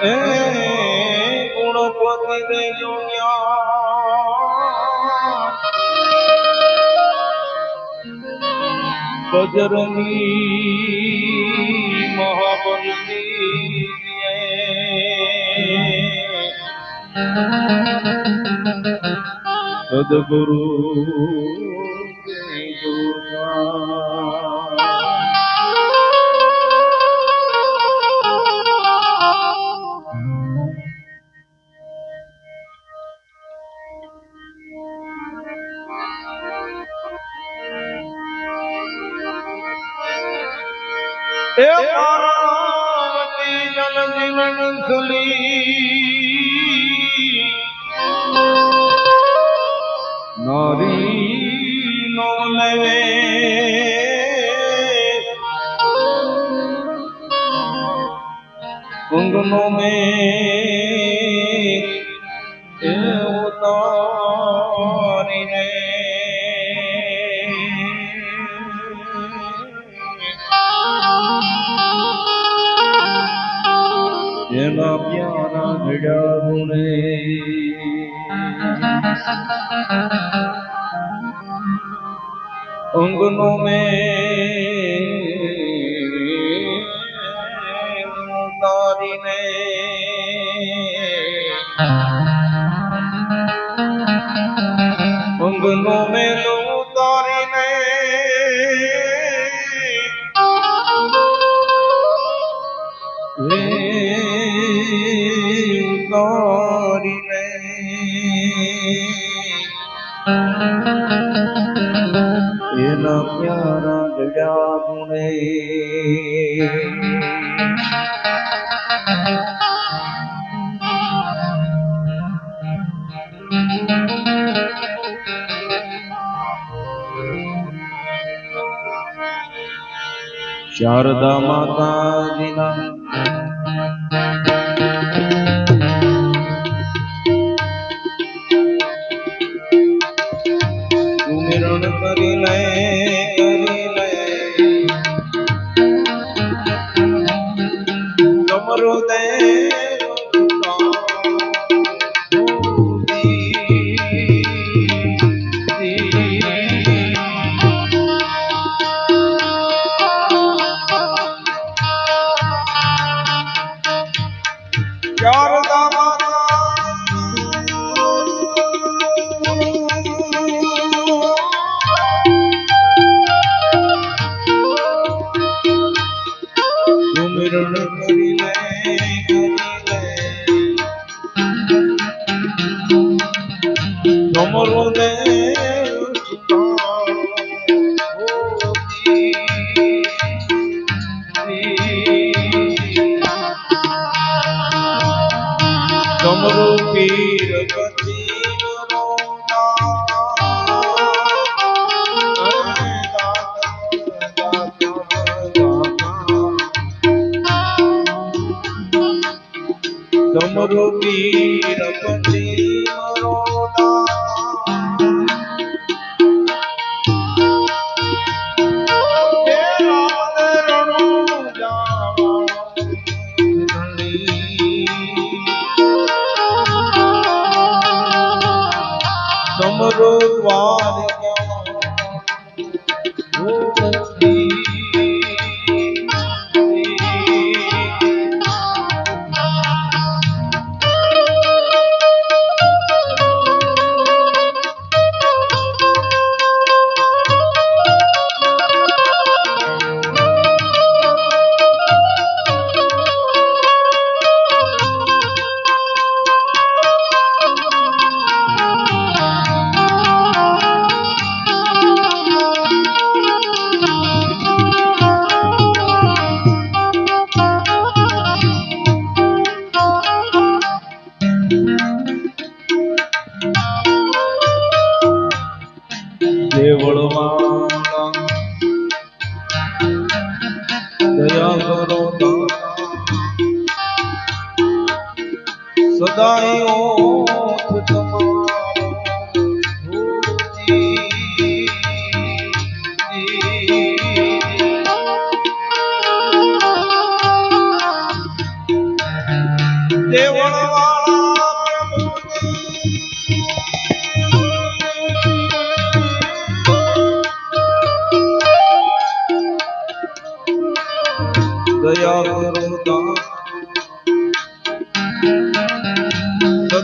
એ ગુણપતિ દેજો બજરંગી મહાબંદી સદગુરુ દેજો એ પાર્વતી જન જીવન સુલી. નારી મે अंगनों में नारी ने अंगनों में लो இனம் ஞானவிழாமுனை शारदा माता जिना સુમિરણ કરી લે বারে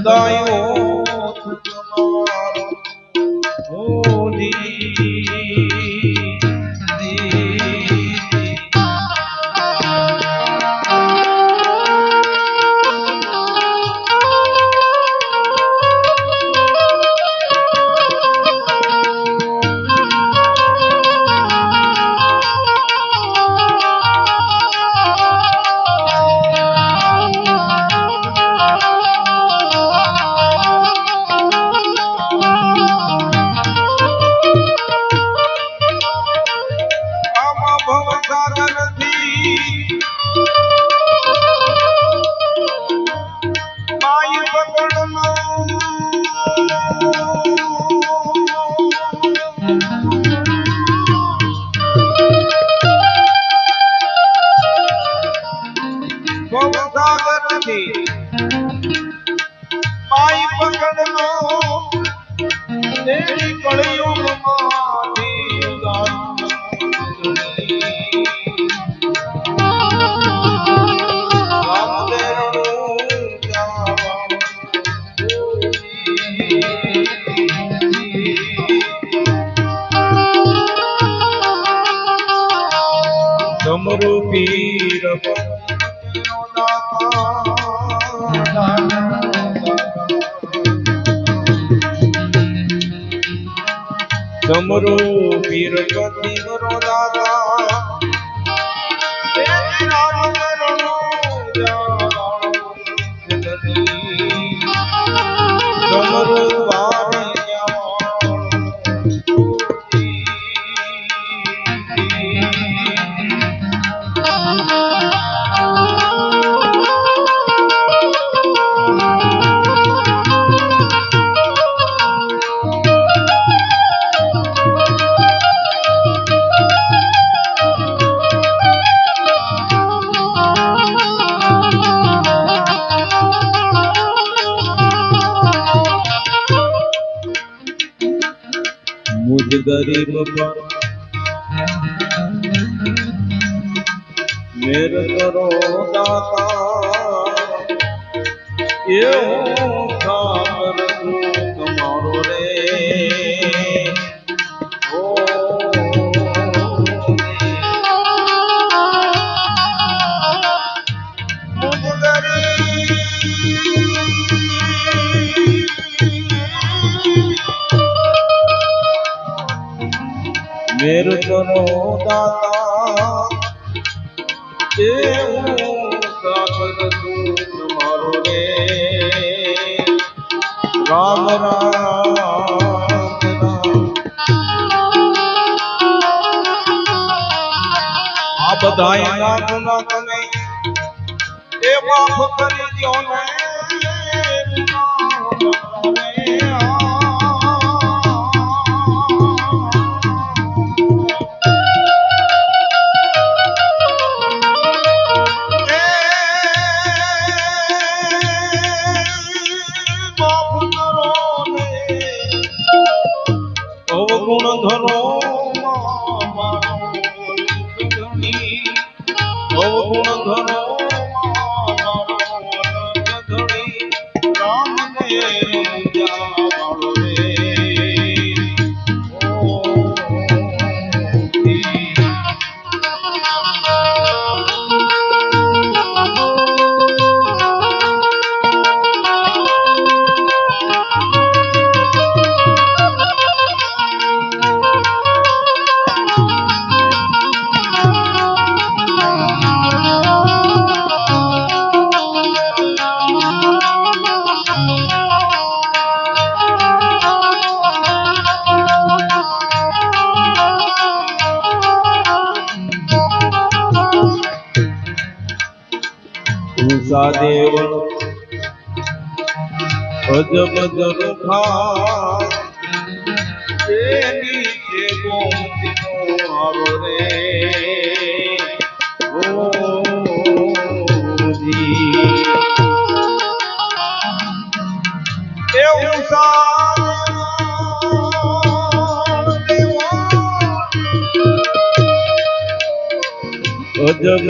ضعوا கொள்ளுமா દાતા. સમરુ પીર પતિનો ગરીબ પર મેર કરો દાતા. ખાબર મેર કરો દાતા. એવું સાગર તું તમારો રે. રામ રામ. બધાય ના ગુના તમે એ માફ કરી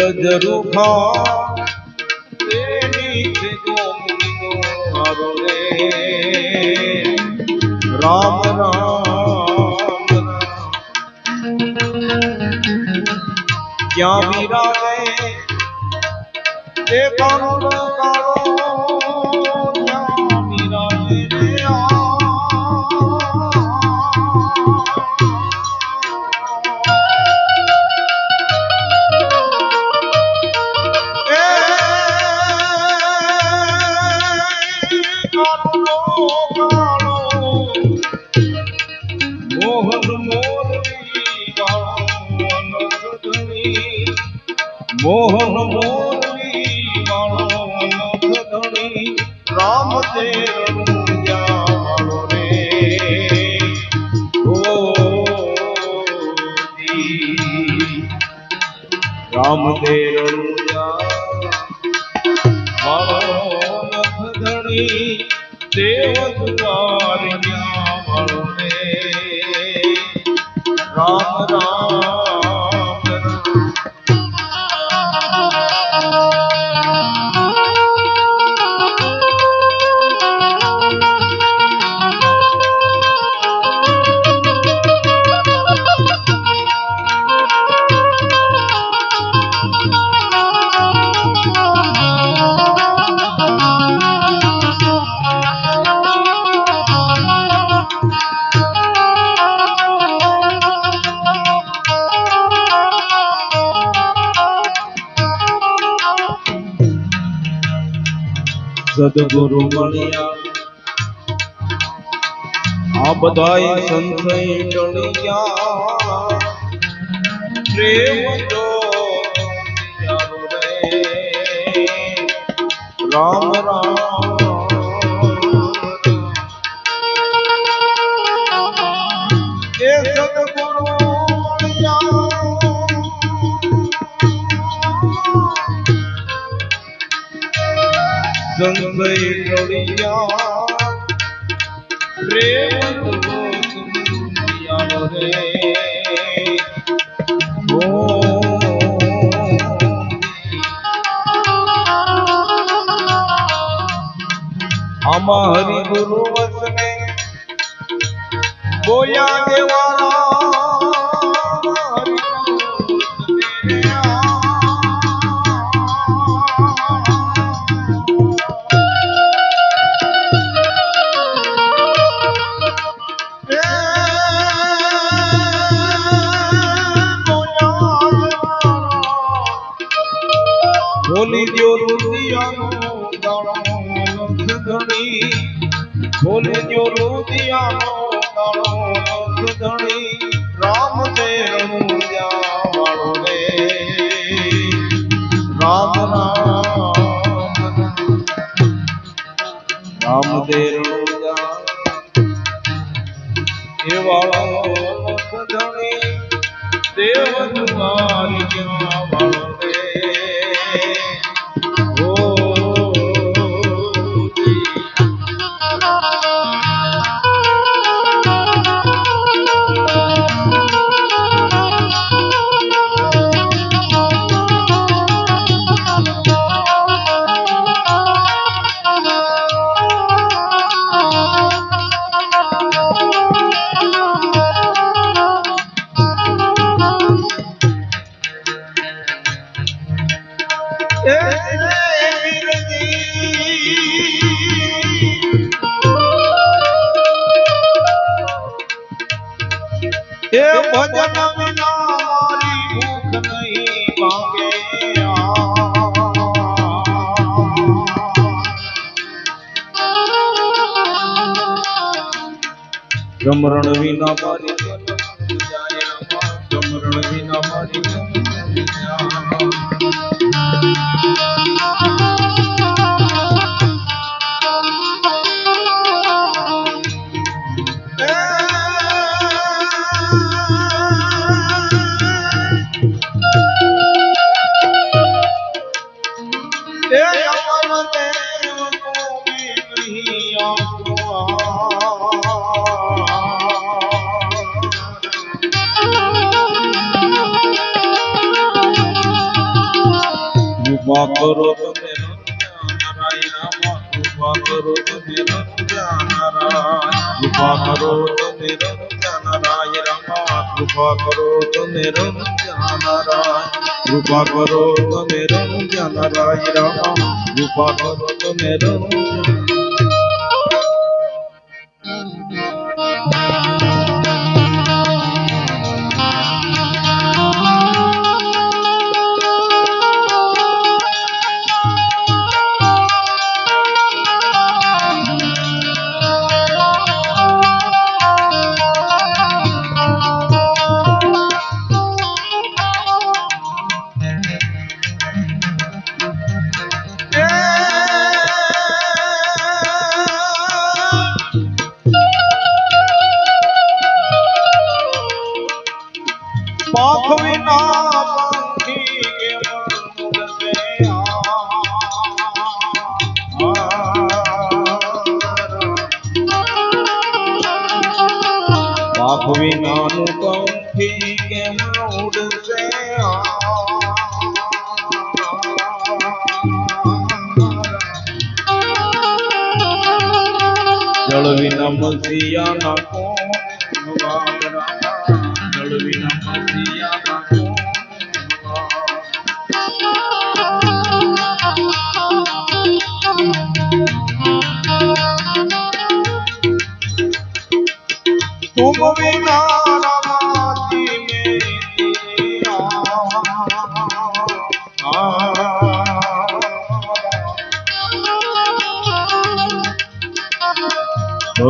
ব্রজরূপ Ram Ram. સદગુરુ મળ્યા. આ બધાય સંતય ટળ્યા. પ્રેમ તો રામ રામ. અમારી ગુરુ પ્રેમ દુનિયા રે વસને બોયા દેવાના ഒരു മാറിയാവണം રમરણ વિના મારી કૃપા કરો તમે નારાયણ રામા કૃપા કરો તમે નારાયણ કૃપા કરો તમે નારાયણ રામા કૃપા કરો તમે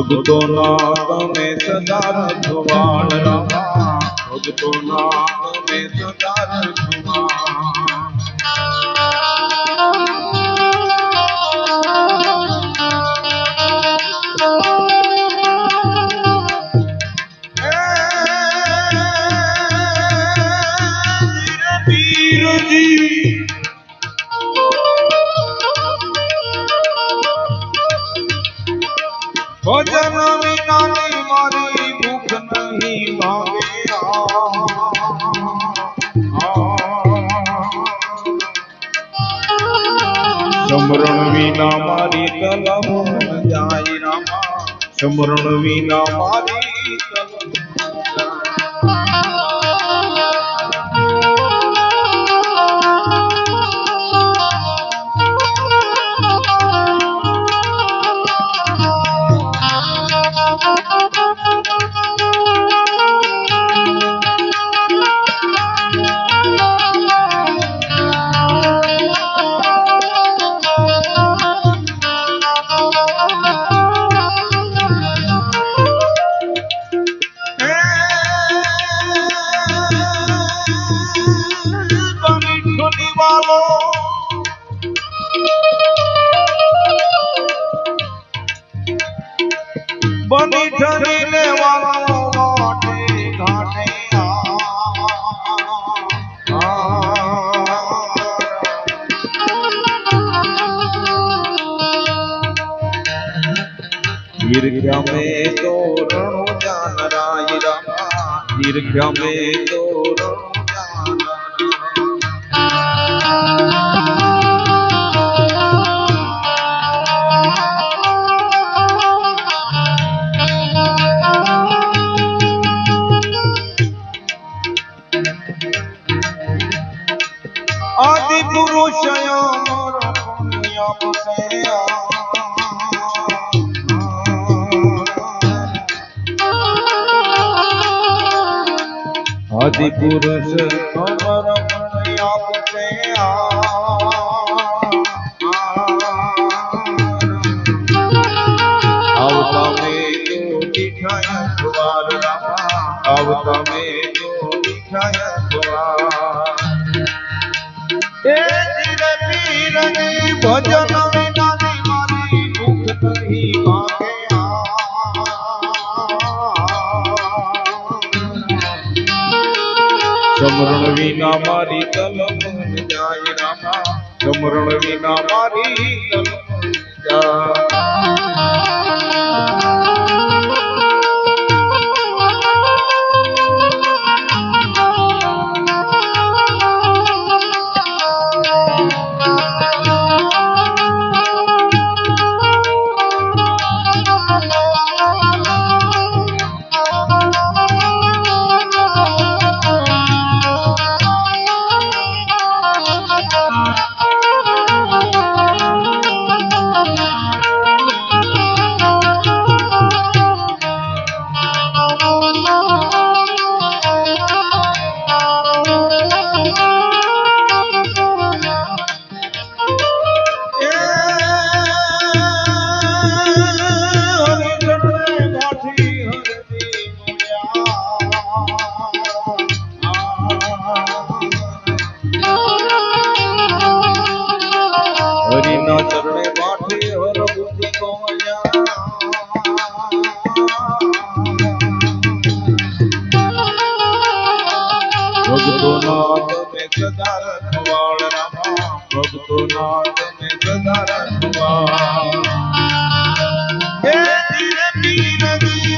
ભગતો ના તમે સદા રખવાળ રામા. ભગતો ભજન વિનાની મારી ભૂખ નહીં ભાવે સમરણ વિના મારી કલમ જાય રામા. સમરણ વિના મારી purusha વિના મારી કલમ જાય રામા. સમરણ વિના મારી તલમ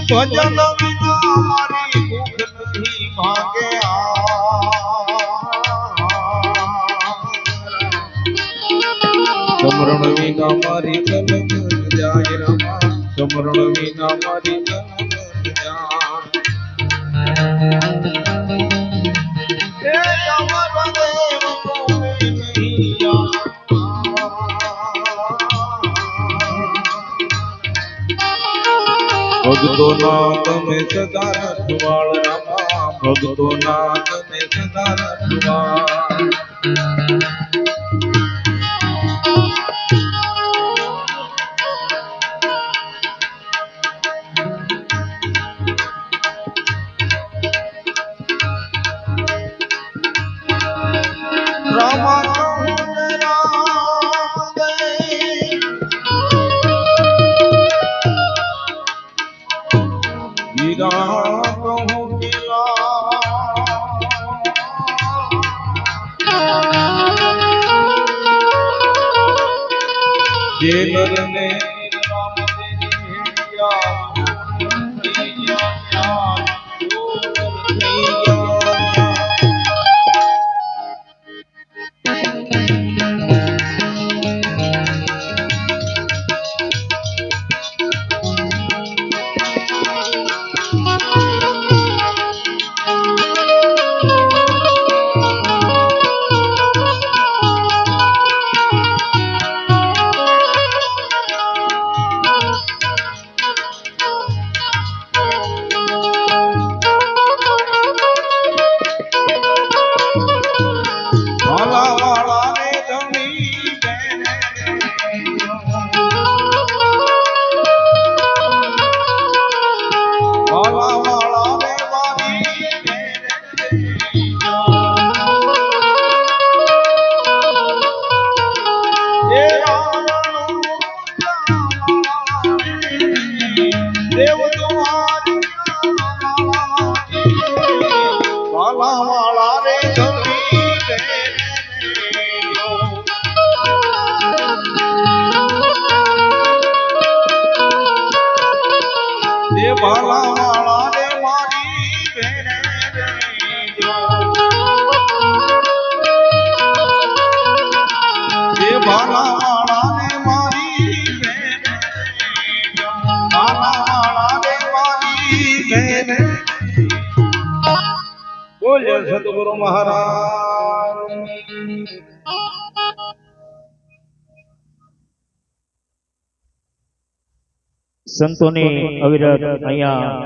ભજન વિના મારી ભૂખ નથી ભાગે જાય રમા સમરણ વિના મારી ભક્તો ના તમે સદા રખવાળ રામા. ભક્તો ના તમે સદા રખવાળ મહારાજ. સંતોની અવિરત અહીંયા